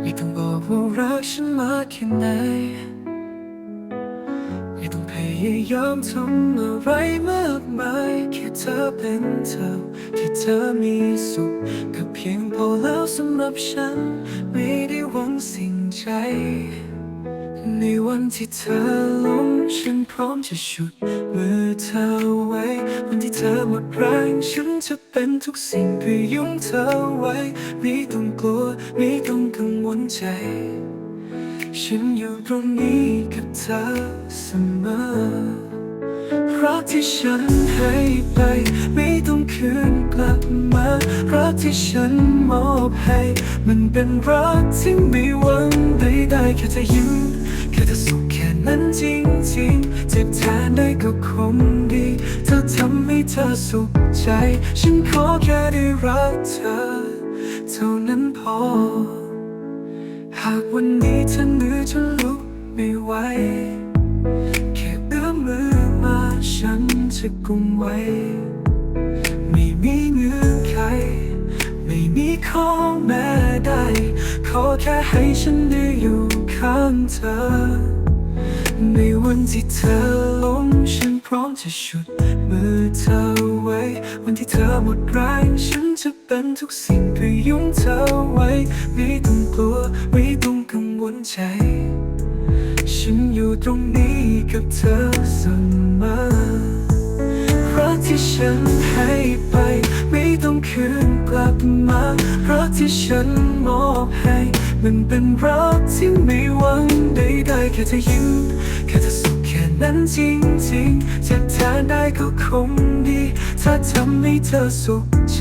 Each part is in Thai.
ไม่ต้องบอกว่ารักฉันมากแค่ไหน ไม่ต้องพยายามทำอะไรมากมายแค่เธอเป็นเธอที่เธอมีสุขก็เพียงพอแล้วสำหรับฉัน ไม่ได้หวังสิ่งใจ ในวันที่เธอล้มฉันพร้อมจะฉุด มือเธอไว้ วันที่เธอหมดแรงฉันจะเป็นทุกสิ่งเพื่อยุงเธอไว้ ไม่ต้องกลัว ไม่ต้องกังวลใจ ฉันอยู่ตรงนี้กับเธอเสมอรักที่ฉันให้ไป ไม่ต้องคืนกลับมารักที่ฉันมอบให้ มันเป็นรักที่ไม่หวังใดๆแค่เธอยิ้ม ธอสุขแค่นั้นจริงๆเจ็บแทนได้ก็คงดี เธอทำให้เธอสุขใจ ฉันขอแค่ได้รักเธอ เท่านั้นพอ หากวันนี้เธอเหนื่อยจนลุกไม่ไหวแค่เอื้อมมือมาฉันจะกุมไว้ ไม่มีเงื่อนไขไม่มีข้อแม้ใดขอแค่ให้ฉันได้อยู่ ข้างเธอ ในวันที่เธอล้มฉันพร้อมจะฉุดมือเธอไว้ วันที่เธอหมดแรงฉันจะเป็นทุกสิ่งเพื่อยุงเธอไว้ ไม่ต้องกลัวไม่ต้องกังวลใจ ฉันอยู่ตรงนี้กับเธอเสมอรักที่ฉันให้ไป ไม่ต้องคืนกลับมารักที่ฉันมอบให้ มันเป็นรักที่ไม่หวังใดๆแค่เธอยิ้มแค่เธอสุขแค่นั้นจริงๆจะแทนได้ก็คงดี ถ้าทำให้เธอสุขใจ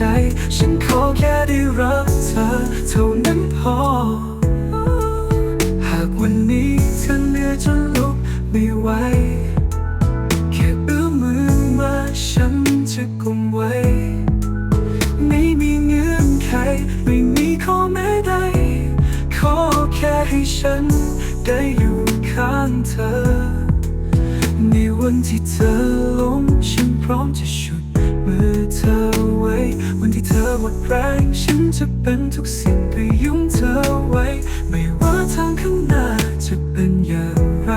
ฉันขอแค่ได้รักเธอเท่านั้นพอ หากวันนี้เธอเหนื่อยจนลุกไม่ไหวแค่เอื้อมมือมาฉันจะกุมไว้ไม่ ฉันได้อยู่ข้างเธอ ในวันที่เธอล้มฉันพร้อมจะฉุดมือเธอไว้ วันที่เธอหมดแรงฉันจะเป็นทุกสิ่งเพื่อยุงเธอไว้ ไม่ว่าทางข้างหน้าจะเป็นอย่างไร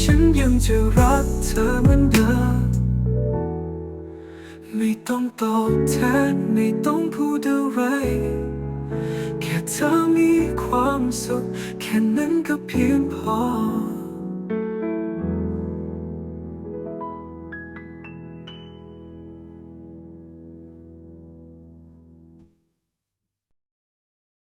ฉันยังจะรักเธอเหมือนเดิมไม่ต้องตอบแทนไม่ต้องพูดอะไร แค่เธอมีความสุข นั้นก็เพียง